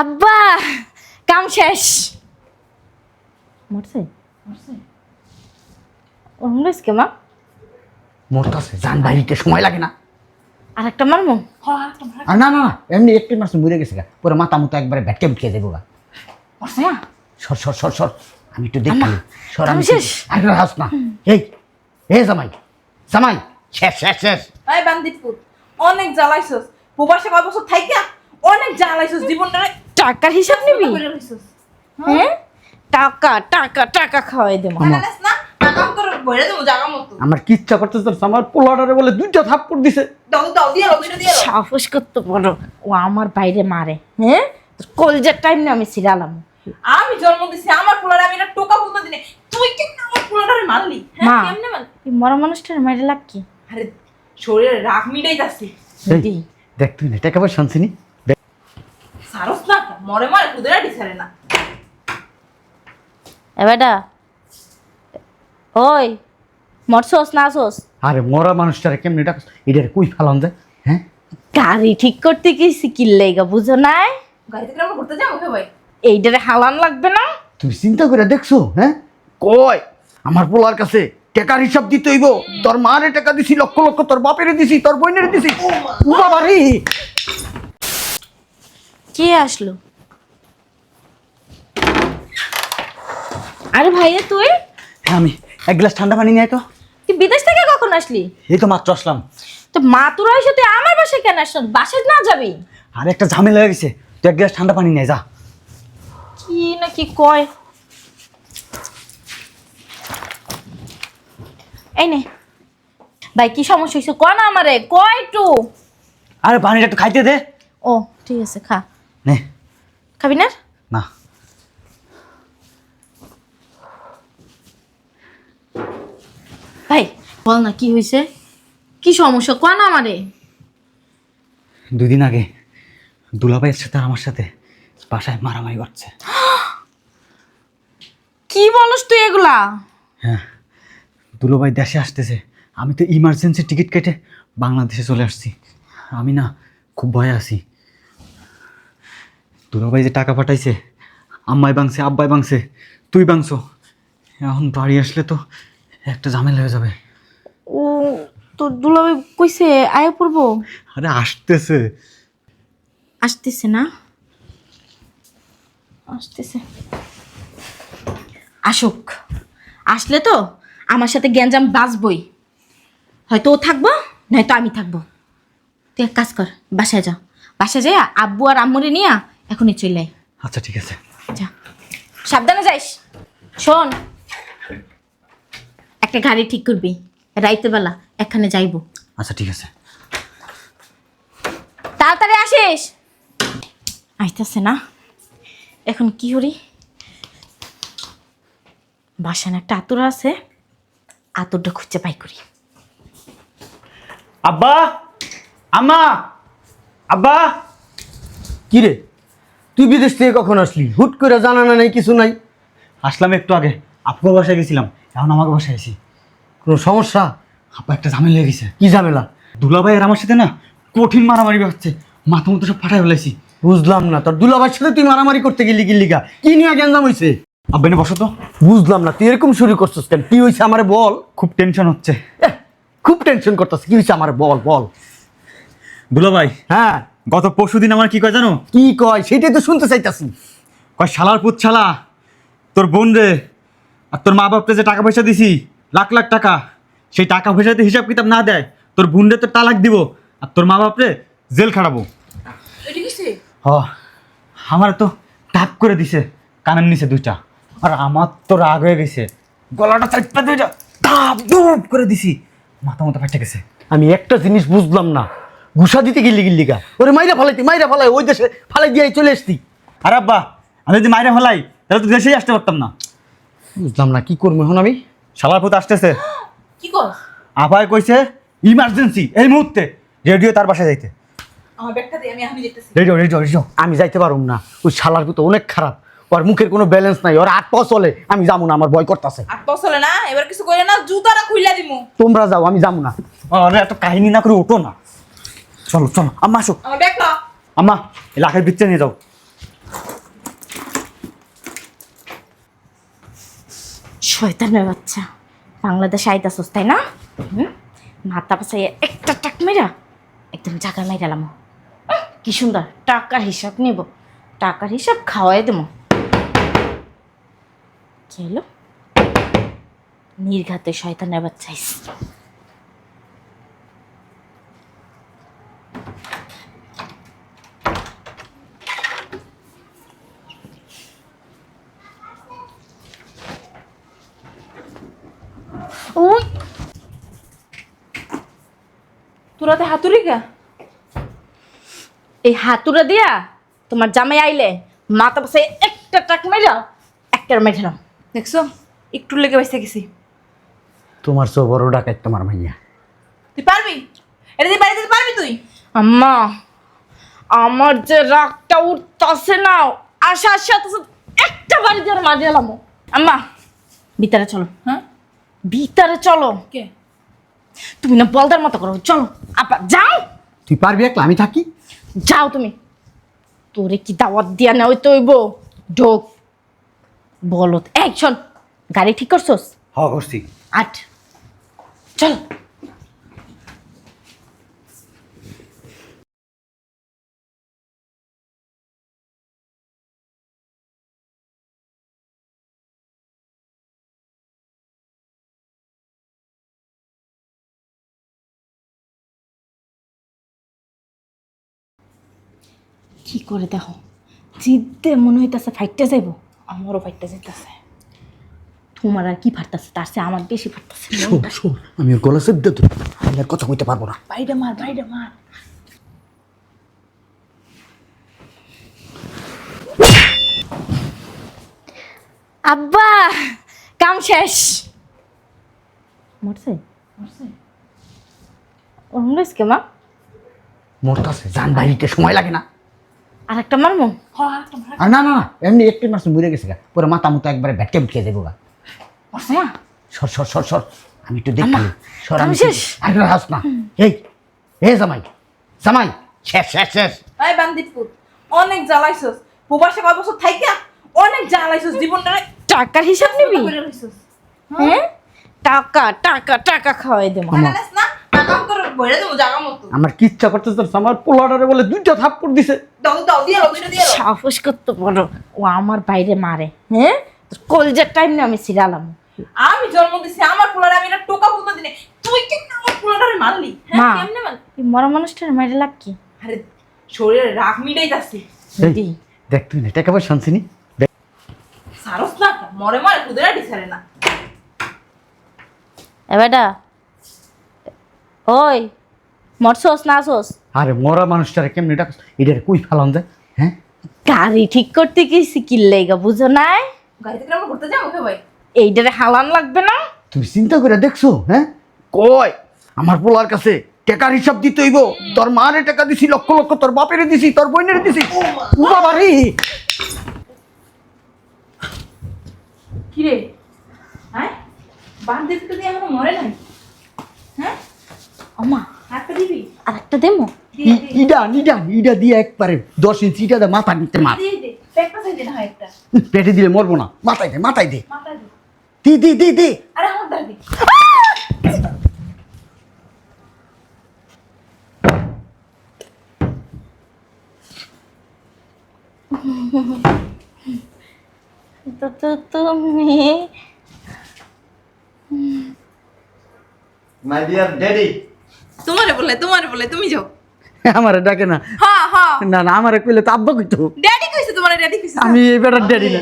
আব্বা কাম শেষ। মরছে? মরছে কে মা? মরতাছে জান বাইরিতে সময় লাগে না। আর একটা মারমো? আর না না না, এমনি একটি মাস মরে গেছে গা। পুরো মাথা মতো একবারে ভেটকে ভেটকে যাব গা। মা? সর সর সর সর আমি একটু দেখি। সর আমি শেষ? আর হাস না। এই এ জামাই জামাই শেষ শেষ শেষ। এই বান্দিপুর অনেক জ্বালাইছস। প্রবাসে কয় বছর থাইকা অনেক জ্বালাইছস জীবনটা টাকার হিসাব নিবি? হ্যাঁ? টাকা টাকা টাকা খাওয়াই দেবো। জানাস না টাকা করে বইরে দেবো জায়গা মতো। আমার কি ইচ্ছা করতেছে তোর আমার পোলাডারে বলে দুইটা থাপ্পড় দিছে। দাও দাও দিয়ে দাও দিয়ে দাও সাহস করতে পারো ও আমার বাইরে মারে হ্যাঁ? কলজার টাইম না আমি সিরালাম আমি জন্ম দিছি আমার পোলারে আমি এটা টোকা বলতে দিনে। তুই কেন আমার পোলারে মারলি? মা হ্যাঁ কেমনে মারলি? এই মরা মানুষটার মাইরে লাগ কি? আরে শরীরে রাগ এই, দিই। দেখ তুই না টাকা পয়সা আনছিনি দেখ সারস না মরে মরে কুদেরা ডিসারে না। এ বেটা ওই মরছস না আসোস আরে মরা মানুষটারে কেমনি এটারে কই যায় হ্যাঁ? গাড়ি ঠিক করতে গেছি বুঝো নাই? গাড়িতে করে আমরা ঘুরতে যাব ওকে ভাই? এইটারে হালান লাগবে না? তুমি চিন্তা করে দেখছ হ্যাঁ? কয় আমার পোলার কাছে টাকার হিসাব দিতে হইব। তোর মারে টাকা দিছি লক্ষ লক্ষ তোর বাপেরে দিছি তোর বোনের দিছি। ও বাবা রে কে আসলো? আরে ভাইয়া তুই? হ্যাঁ আমি এক গ্লাস ঠান্ডা পানি নিয়ে আয় তো। তুই বিদেশ থেকে কখন আসলি? এই তো মাত্র আসলাম। তো মা তোর এসে তুই আমার বাসায় কেন বাসায় না যাবি? আর একটা ঝামেলা হয়ে গেছে। তুই এক গ্লাস ঠান্ডা পানি নিয়ে যা। কি না কি কয়? এই নে। ভাই কি সমস্যা হয়েছে? ক না আমারে? কয় একটু। আরে পানিটা একটু খাইতে দে। ও ঠিক আছে খা। নে। খাবি না? না। ভাই বল না কি হয়েছে কি সমস্যা? ক না আমারে? দুই দিন আগে দুলাভাইয়ের সাথে আর আমার সাথে। বাসায় মারামারি করছে। কি বলস তুই এগুলা? হ্যাঁ দুলোভাই দেশে আসতেছে। আমি তো ইমার্জেন্সি টিকিট কেটে বাংলাদেশে চলে আসছি। আমি না খুব ভয়ে আছি। দুলোভাই যে টাকা পাঠাইছে আম্মাই বাংছে আব্বাই বাংছে তুই বাংছো। এখন বাড়ি আসলে তো একটা ঝামেলা হয়ে যাবে। ও তো দুলাভাই কইছে আয় পড়ব? আরে আসতেছে। আসতেছে না? আসতেছে। আসুক। আসলে তো আমার সাথে গ্যাঞ্জাম বাজবই। হয়তো ও থাকব নয়তো আমি থাকব। তুই এক কাজ কর বাসায় যা। বাসায় যাই আব্বু আর আম্মুরে নিয়ে এখনই চলে আয়। আচ্ছা ঠিক আছে। যা। সাবধানে যাইস। শোন। একটা গাড়ি ঠিক করবি। রাইতে বেলা এখানে যাইবো। আচ্ছা ঠিক আছে। তাড়াতাড়ি আসিস। আইতেছে না। এখন কি করি? বাসান একটা আতুর আছে। আতুরটা খুঁজে পাই করি। আব্বা! আম্মা! আব্বা! কি রে? তুই বিদেশ থেকে কখন আসলি? হুট করে জানা না নাই কিছু নাই। আসলাম একটু আগে। আপুর বাসায় গেছিলাম। এখন আমাকে বাসায় আছি কোনো সমস্যা? আপা একটা ঝামেলা গেছে। কি ঝামেলা? দুলাভাই আর আমার সাথে না কঠিন মারামারি হচ্ছে। মাথা মতো সব ফাটাই ফেলাইছি। বুঝলাম না তোর দুলাবার সাথে তুই মারামারি করতে গেলি গিল্লিগা কি নিয়ে গ্যাঞ্জাম হয়েছে আব্বা এনে বসো তো। বুঝলাম না তুই এরকম শুরু করছিস কেন? কি হয়েছে আমার বল? খুব টেনশন হচ্ছে। খুব টেনশন করতেছে কি হয়েছে আমার বল বল। দুলাভাই। হ্যাঁ। গত পরশু দিন আমার কি কয় জানো? কি কয়? সেটাই তো শুনতে চাইতাছি। কয় শালার পুত শালা তোর বোন রে আর তোর মা বাপকে যে টাকা পয়সা দিছি লাখ লাখ টাকা সেই টাকা পয়সাতে হিসাব কিতাব না দেয় তোর বোন রে তোর তালাক দিব আর তোর মা বাপরে জেল খাড়াবো হ আমার তো টাপ করে দিছে কানের নিচে দুইটা আর আমার তো রাগ হয়ে গেছে। গলাটা চারটা দুইটা টাপ ডুব করে দিছি মাথা মতো ফাটে গেছে। আমি একটা জিনিস বুঝলাম না ঘুষা দিতে গিল্লি গিল্লিগা ওরে মাইরা ফালাইতি মাইরা ফালাই ওই দেশে ফালাই দিয়ে চলে আসতি আর আব্বা আমি যদি মাইরা ফেলাই তাহলে তো দেশেই আসতে পারতাম না। বুঝলাম না কি করব এখন আমি? শালার পুত আসতেছে। কি কর আপায় কইছে ইমার্জেন্সি এই মুহূর্তে রেডিও তার বাসায় যাইতে। আমার ব্যাগটা দিয়ে আমি রেডিও রেডিও রেডিও। আমি যাইতে পারুম না। ওই শালার তো অনেক খারাপ। ওর মুখের কোনো ব্যালেন্স নাই ওর আট পা চলে। আমি যাব না আমার ভয় করতেছে। আর তো চলে না? এবার কিছু কইলে না জুতাটা খুইলা দিমু। তোমরা যাও আমি যাব না। আরে এত কাহিনী না করে ওঠো না। চলো চলো। আম্মা আসো। আম্মা লাখের ভিতরে নিয়ে যাও। শয়তানের বাচ্চা। বাংলাদেশ আইতাছস তাই না? মাথা পাশে একটা টাক মেরা একদম জায়গা মেরালাম কি সুন্দর। টাকার হিসাব নিব। টাকার হিসাব খাওয়াই দেবো। কি নির্ঘাতে শয়তানের বাচ্চা তোরা তো হাতুড়ি গা? এই হাতুড়া দিয়া তোমার জামাই আইলে মাথা পাশে একটা টাক মেরা একটা মেঠালাম দেখছ? একটু লেগে বেঁচে গেছি। তোমার সব বড় ডাকাত তোমার মাইয়া। তুই পারবি? এটা দিয়ে বাড়িতে পারবি তুই? আম্মা আমার যে রাগটা উঠতেছে না আশা আশা একটা বাড়ি দিয়ে মারি এলাম আম্মা ভিতরে চলো হ্যাঁ? ভিতরে চলো। কে? তুমি না বলদার মতো করো চলো। আপা যাও। তুই পারবি একলা? আমি থাকি। যাও তুমি। তোরে কি দাওয়াত দিয়া না ওই তৈব ঢোক। বলো এই শোন গাড়ি ঠিক করছোস? হ করছি। আট। চল। কি করে দেখো? জিদ্দে মনে হইতাছে ফাইটটা যাইব। আমারও ফাইটটা যাইতাছে। তোমার আর কি ফাটতাছে? তার চেয়ে আমার বেশি ফাটতাছে। শোন শোন আমি ওর গলা সেদ্ধ তো আমি আর কথা কইতে পারব না। বাইরে মার বাইরে মার। আব্বা কাম শেষ। মরছে? মরছে। ওরম কে মা? মরতাছে জান বাড়িতে সময় লাগে না। আর একটা মারমো আর না না না এমনি একটি মাস মরে গেছে গা। পুরো মাথা মতো একবারে ভেটকে ভেটকে যাব গা। সর সর সর সর আমি একটু দেখি সর আমি শেষ। আর হাস না। এই এ জামাই জামাই শেষ শেষ শেষ। এই বান্দিপুর অনেক জ্বালাইছস। প্রবাসে কয় বছর থাইকা অনেক জ্বালাইছস জীবনটা। টাকার হিসাব নিবি? করে হ্যাঁ? টাকা টাকা টাকা খাওয়াই দেবো। না? আমার কি ইচ্ছা করতেছে তোর আমার পোলাডারে বলে দুইটা থাপ্পড় দিছে। দাও দাও দিয়ে দাও দুইটা দিয়ে দাও। সাহস করতে পারো ও আমার বাইরে মারে। হ্যাঁ? কলজার টাইম না আমি সিরালাম। আমি জন্ম দিছি আমার পোলারে আমি এটা টোকা বুঝতে দিনে। তুই কেমনে আমার পোলারে মারলি? হ্যাঁ মা। কেমনে মারলি? এই মরা মানুষটার মাইরে লাভ কি? আরে শরীরে রাগ মিটাই যাচ্ছে দেখ তুই না টাকা পয়সা আনছিনি সারস না মরে মরে কুদেরা ডিসারে না। এ বেটা ওই মরছোস না আসোস আরে মরা মানুষটারে কেমনি ডাক এটারে কই ফেলাম যায় হ্যাঁ? গাড়ি ঠিক করতে গেছি কি লেগা বুঝো নাই? গাড়ি থেকে আমরা ঘুরতে যাব কে ভাই? এইটারে হালান লাগবে না? তুমি চিন্তা করে দেখছ হ্যাঁ? কয় আমার পোলার কাছে টাকার হিসাব দিতে হইব। তোর মারে টাকা দিছি লক্ষ লক্ষ তোর বাপেরে দিছি তোর বোনের দিছি। ও বাবা রে! কি রে হ্যাঁ বান্দিপুর দিয়ে এখনও মরে নাই? হ্যাঁ দিবি? আর একটা দেমো ইডা ইডা ইডা দিয়ে একবারে দশ ইঞ্চি ইটা দে মাথা নিতে মার। পেটে দিলে মরবো না। মাথায় দে মাথায় দে। দি। দি দি দি আরে আমার দাদি তো তো তুমি? মাই ডিয়ার ড্যাডি তোমারে বলে তোমারে বলে তুমি যাও। আমারে ডাকে না। হ্যাঁ হ্যাঁ। না না আমারে কইলে তো আব্বা কইতো। ড্যাডি কইছে তোমার ড্যাডি কইছে। আমি এই বেটার ড্যাডি না।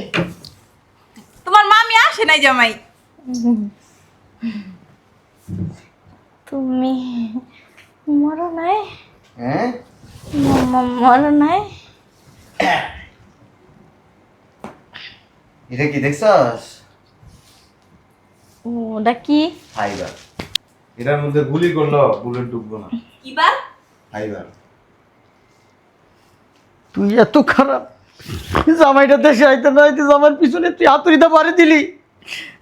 তোমার মামি আসে নাই জামাই। তুমি মরো নাই। হ্যাঁ? মরো নাই। এটা কি দেখছস? ওটা কি? ফাইবার। এটার মধ্যে গুলি করল বুলেট ঢুকবো না। কিবার? ফাইবার। তুই এত খারাপ। জামাইটা দেশে আইতে না আইতে জামার পিছনে তুই হাতুড়িতে পারে দিলি।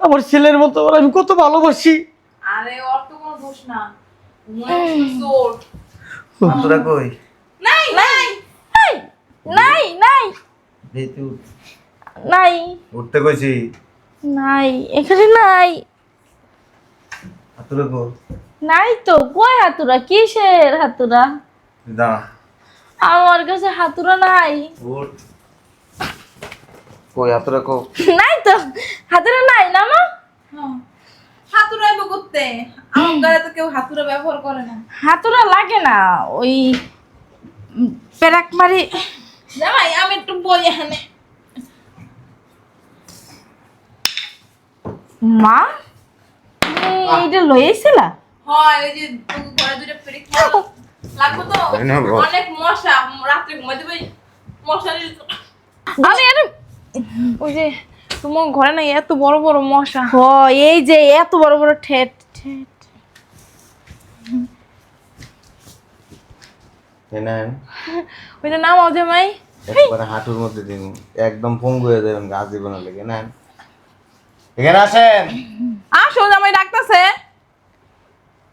আমার ছেলের মতো ওর আমি কত ভালোবাসি। আরে ওর তো কোনো দোষ না। তোরা কই? নাই নাই এই, নাই নাই। নাই। উঠতে কইছি। নাই এখানে নাই। হাতুড়ে গো নাই তো কই হাতুরা কিসের হাতুরা দাঁড়া আমার কাছে হাতুরা নাই। কই হাতুড়ে কো নাই তো হাতুরা নাই না মা? হাতুড়া এবার করতে? আমার গায়ে তো কেউ হাতুড়া ব্যবহার করে না। হাতুরা লাগে না ওই পেরাক মারি জামাই আমি একটু বই এখানে। মা? এইটা লই আইছিলা? হয় ওই যে ঘরে দুটো পেরে লাগবে তো। অনেক মশা আমি আর ওই যে তোমার ঘরে না এত বড় বড় মশা। হ এই যে এত বড় বড় ঠেট ঠেট। ওইটা নাম একবারে হাঁটুর মধ্যে দিন একদম পঙ্গু হয়ে যাবেন গাছ জীবনের লেগে নেন। এখানে আসেন। আসো জামাই ডাকতেছে।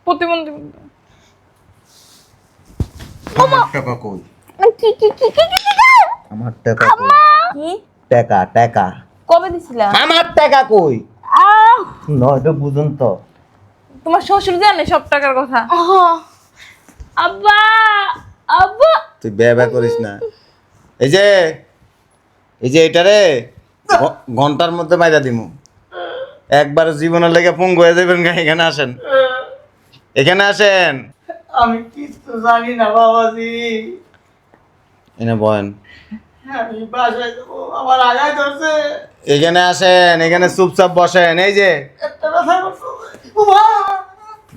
প্রতিবন্ধী আমার টাকা কই? কি কি কি কি কি কি? আমার টাকা কি? টাকা টাকা। কবে দিছিলা? আমার টাকা কই? নয়টা বুঝুন তো। তোমার শ্বশুর জানে সব টাকার কথা। আব্বা! আব্বা! তুই ব্যয় করিস না। এই যে এই যে এটা রে ঘণ্টার মধ্যে মাইরা দিমু। একবার জীবনের লেগে পঙ্গু হয়ে যাবেন গা, এখানে আসেন। এখানে আসেন। আমি কিছু জানি না বাবাজি। এনে বয়েন এখানে আসেন এখানে চুপচাপ বসেন এই যে!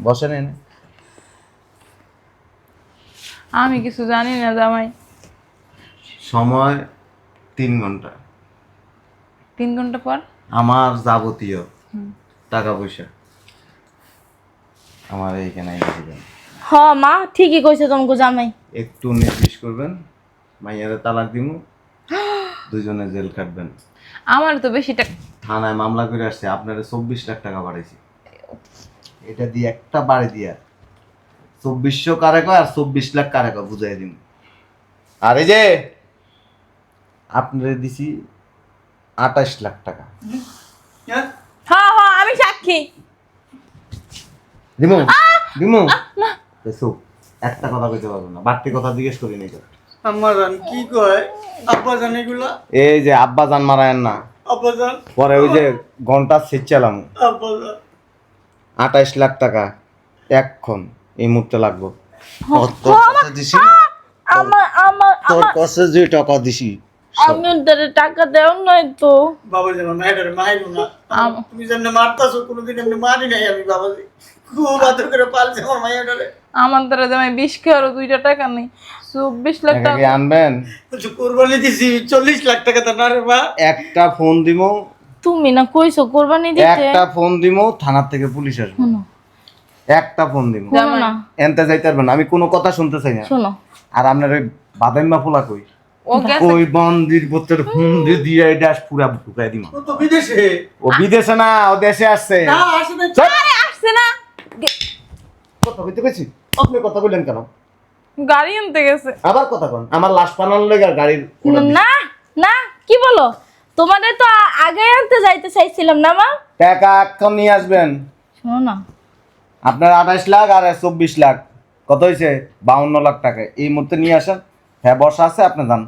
বসেন এনে। আমি কিছু জানি না জামাই। সময় তিন ঘণ্টা। তিন ঘণ্টা পর? আমার যাবতীয়। টাকা পয়সা আমার এইখানে এনে দিবেন হ মা ঠিকই কইছে তোমাকে জামাই। একটু নির্দেশ করবেন মাইয়ারে তালাক দিমু দুজনে জেল কাটবেন। আমার তো বেশি টাকা থানায় মামলা করে আসছে আপনারা চব্বিশ লাখ টাকা বাড়াইছি। এটা দিয়ে একটা বাড়ি দিয়া চব্বিশশো কারে কয় আর চব্বিশ লাখ কারে কয় বুঝাই দিন আর এই যে আপনারে দিছি আঠাশ লাখ টাকা। সাক্ষী দিমু দিমু। এসো একটা কথা কইতে পারব না বাড়তি কথা জিজ্ঞেস করি নি তো। আম্মা জান কি কয়? আব্বা জান এগুলা? এই যে আব্বা জান মারায়েন না আব্বা জান পরে ওই যে ঘণ্টা ছিচ্ছিলাম আব্বা জান আঠাইশ লাখ টাকা এক্ষণ এই মুহূর্তে লাগবো। তোর কাছে দিছি। আমার আমার তোর কাছে যে টাকা দিছি আমি ওদের টাকা দেও নাই তো। আমার মায়ের মাইরু না। তুমি যেমনি মারতাছো কোনোদিন এমনি মারি নাই আমি বাবাজি। খুব আদর করে পালছে আমার আমার দ্বারা জামাই বিশ খেয়ারও দুইটা টাকা নেই। চব্বিশ লাখ টাকা কি আনবেন? কোরবানি দিছি চল্লিশ লাখ টাকা তো না রে মা। একটা ফোন দিমো। তুমি না কইছো কোরবানি দিতে? একটা ফোন দিমো থানার থেকে পুলিশ আসবে। একটা ফোন না। এনতে যাইতে পারবেন আমি কোনো কথা শুনতে চাই না। শোনো। আর আপনার ওই বাদাইমা ফুলা কই? ওই বন্দির ভেতর ফোন দিয়ে এটা পুরা ঢুকাই দিমা। ও তো বিদেশে। ও বিদেশে না ও দেশে আসছে। না আসছে না। কথা কইতে কইছি? আপনি কথা কইলেন কেন? গাড়ি আনতে গেছে। আবার কথা কন। আমার লাশ পানানোর লেগে গাড়ির না না কি বলো? তোমাদের তো আগে আনতে যাইতে চাইছিলাম না মা? টাকা এখন নিয়ে আসবেন। শোনো না। আপনার আঠাশ লাখ আর চব্বিশ লাখ। কত হয়েছে বাউন্ন লাখ টাকা। এই মুহূর্তে নিয়ে আসেন। হ্যাঁ বর্ষা আছে আপনি যান।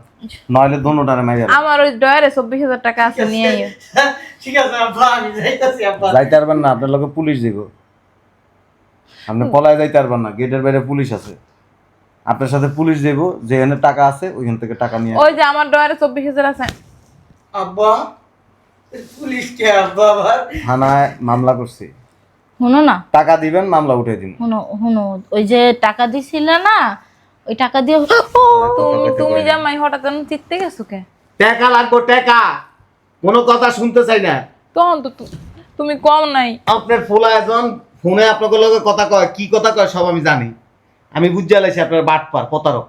নইলে দোনোটারে মাইরে আমার ওই ডয়ারে চব্বিশ হাজার টাকা আছে নিয়ে আইও। ঠিক আছে আব্বা আমি যাইতাছি আব্বা। যাইতে পারবেন না আপনার লোকে পুলিশ দিব আপনি পলায় যাইতে পারবেন না গেটের বাইরে পুলিশ আছে। আপনার সাথে পুলিশ দেব যেখানে টাকা আছে ওইখান থেকে টাকা নিয়ে ওই যে আমার ডয়ারে চব্বিশ হাজার আছে। আব্বা পুলিশ কে আব্বা আবার? থানায় মামলা করছি। শুনো না। টাকা দিবেন মামলা উঠে দিন। শুনো শোনো ওই যে টাকা দিছিলে না ওই টাকা দিয়ে তুমি তুমি জামাই হঠাৎ এমন চিত্তে গেছো কে? টাকা লাগবো টাকা। কোনো কথা শুনতে চাই না। তখন তো তুমি কম নাই। আপনার ফোলা একজন ফোনে আপনাদের লগে কথা কয় কি কথা কয় সব আমি জানি। আমি বুঝতে লাইছি আপনার বাটপার প্রতারক।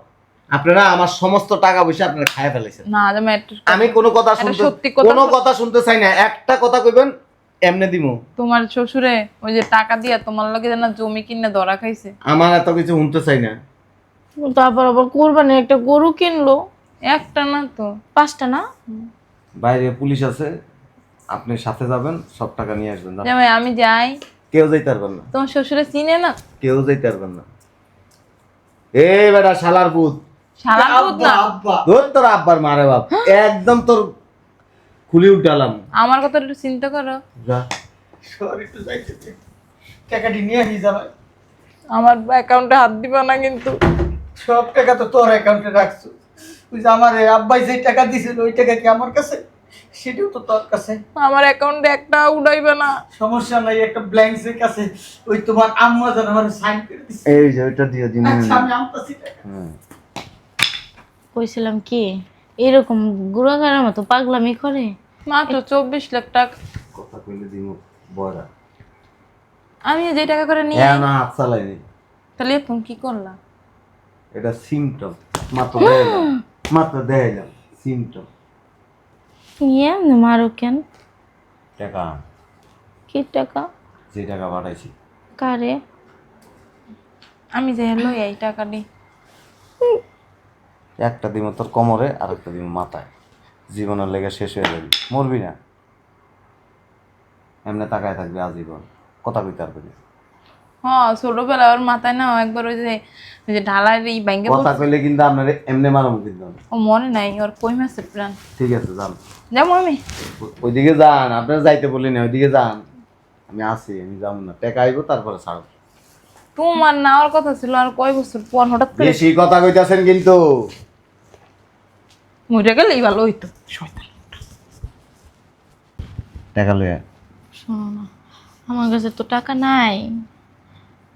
আপনারা আমার সমস্ত টাকা পয়সা আপনারা খায় ফেলেছেন না আমি কোনো কথা শুনতে কোনো কথা শুনতে চাই না। একটা কথা কইবেন এমনে দিমু। তোমার শ্বশুরে ওই যে টাকা দিয়া তোমার লগে যেন জমি কিনে ধরা খাইছে। আমার এত কিছু শুনতে চাই না। তারপর আবার কোরবানি একটা গরু কিনলো। একটা না তো। পাঁচটা না? বাইরে পুলিশ আছে আপনি সাথে যাবেন সব টাকা নিয়ে আসবেন। যান। জামাই আমি যাই। কেউ যাইতে পারবেন না। তোমার শ্বশুরে চিনে না? কেউ যাইতে পারবেন না। এ বেটা শালার পুত শালার পুত না? তোর তোর আব্বার মারে বাপ। একদম তোর খুলি উঠালাম আমার কথা একটু চিন্তা করো। যা। সরি একটু যাইতেছে টাকাটি নিয়ে আসি আমার অ্যাকাউন্টে হাত দিবা না কিন্তু। সব টাকা তো তোর অ্যাকাউন্টে রাখছো। তুই যে আমার আব্বাই যে টাকা দিছিল ওই টাকা কি আমার কাছে? সেটাও তো তোর কাছে। আমার অ্যাকাউন্টে একটা উড়াইবে না। সমস্যা নাই একটা ব্ল্যাঙ্ক চেক আছে। ওই তোমার আম্মা যেন আমার সাইন করে দিচ্ছে এই যে ওইটা দিয়ে দিন। আচ্ছা আমি আনতাছি টাকা। হুম। কইছিলাম কি এরকম গুড়াগাড়ার মতো পাগলামি করে? মাত্র চব্বিশ লাখ টাকা কথা কইলে দিব বড়া আমি যে টাকা করে নিয়ে হ্যাঁ না হাত চালাইনি তাহলে এখন কি করলাম এটা সিমটম মাত্র দেখাইলাম মাত্র দেখাইলাম সিমটম ইয়ে মারো কেন? টাকা। কি টাকা? যে টাকা পাঠাইছি। কারে? আমি যে লই এই টাকা নি একটা দিব তোর কোমরে আর একটা দিব মাথায়। জীবনের লেগে শেষ হয়ে যাবি। মরবি না। এমনি তাকায় থাকবি আজীবন। কথা কইতে পারবি না। হ্যাঁ ছোটবেলা ওর মাথায় না একবার ওই যে ওই যে ঢালাই এই ব্যাঙ্গে কথা কইলে কিন্তু আপনার এমনি মারাম কিন্তু। ও মনে নাই ওর কই প্রাণ? ঠিক আছে যান। যাব আমি। ওইদিকে যান আপনার যাইতে বলি না ওইদিকে যান। আমি আছি আমি যাব না। টাকা আইবো তারপরে তোমার নেওয়ার কথা ছিল আর কয় বছর পর হঠাৎ করে বেশি কথা কইতাছেন কিন্তু। মরে গেলেই ভালো হইতো শয়তান। টাকা লইয়া। শোনো না আমার কাছে তো টাকা নাই।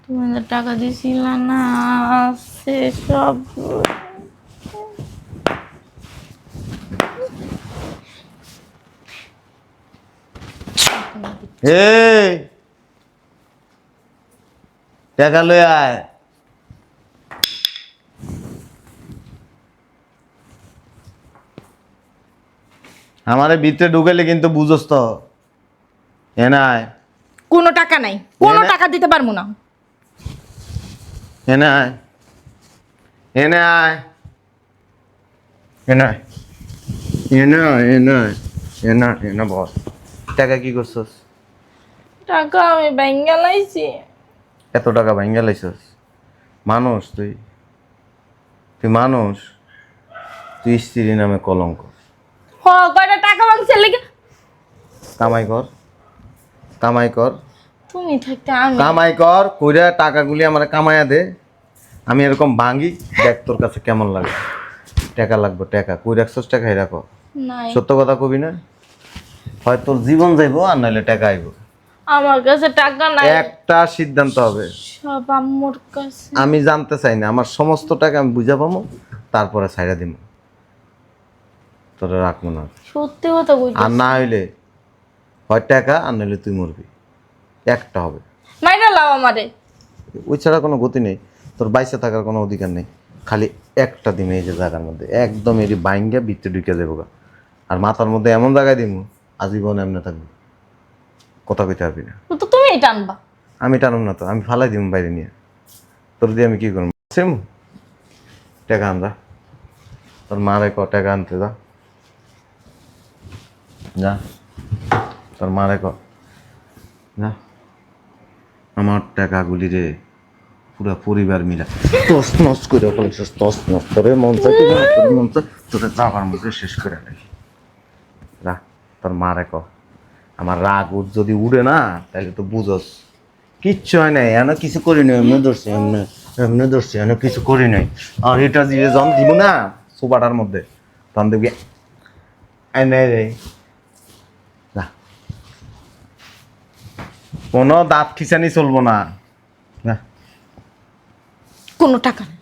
তুমি তো টাকা দিছিল না সে সব টাকা লইয়া আয়। আমারে ভিতরে ঢুকেলে কিন্তু বুঝস তো। এ নাই কোনো টাকা নাই। কোনো টাকা দিতে পারব না। এনে আয় এনে আয় এনে এনে এনে এনে এনে বস টাকা কি করছস? টাকা আমি ব্যাঙ্গে লাইছি। এত টাকা ভাঙ্গা লাইছস? মানুষ তুই? তুই মানুষ? তুই স্ত্রী নামে কলঙ্ক। হ কয়টা টাকা মাংসের লেগে? কামাই কর। কামাই কর। তুমি থাকতে আমি কামাই কর কইরা টাকাগুলি আমার কামায়া দে। আমি এরকম ভাঙি দেখ তোর কাছে কেমন লাগে। টাকা লাগবে টাকা। কই রাখছস টাকাই রাখো। নাই। সত্য কথা কবি না? হয় তোর জীবন যাইবো আর নাহলে টাকা আইবো। আমার কাছে টাকা নাই। একটা সিদ্ধান্ত হবে। সব আম্মুর কাছে। আমি জানতে চাই না আমার সমস্ত টাকা আমি বুঝা পাবো তারপরে ছাইড়া দিব তোরা রাখব না। সত্যি কথা কই আর না হইলে হয় টাকা আর নইলে তুই মরবি। একটা হবে। মাইরা লাও আমারে। ওই ছাড়া কোনো গতি নেই। তোর বাইসে থাকার কোনো অধিকার নেই। খালি একটা দিন এই যে জায়গার মধ্যে। একদম এটি বাইঙ্গা ভিতরে ঢুকে যাব গা। আর মাথার মধ্যে এমন জায়গায় দিব আজীবন এমনি থাকবি। কথা কইতে পারবি না। তো তুমিই টানবা। আমি টানুম না তো আমি ফালাই দিব বাইরে নিয়ে। তোর দিয়ে আমি কি করব? সেম টাকা আনবা তোর মারে ক টাকা আনতে যা। যা। তোর মারে ক। যা। আমার টাকাগুলি রে পুরা পরিবার মিলা। তস নস করে ফেলেছিস তস নস করে। মন চাই মন চাই যাবার মধ্যে শেষ করে রাখি। যা তোর মারে ক, আমার রাগ উঠ যদি উড়ে না, তাহলে তো বুঝস। কিচ্ছু হয় নাই এনে কিছু করি নাই, এমনি ধরছি, এমনি এমনি ধরছি এনে কিছু করি নাই। আর এটা দিয়ে যখন দিব না সোফাটার মধ্যে। তখন দেখবি নাই রে। কোনো দাঁত খিচানি চলবো না। কোনো টাকা নাই।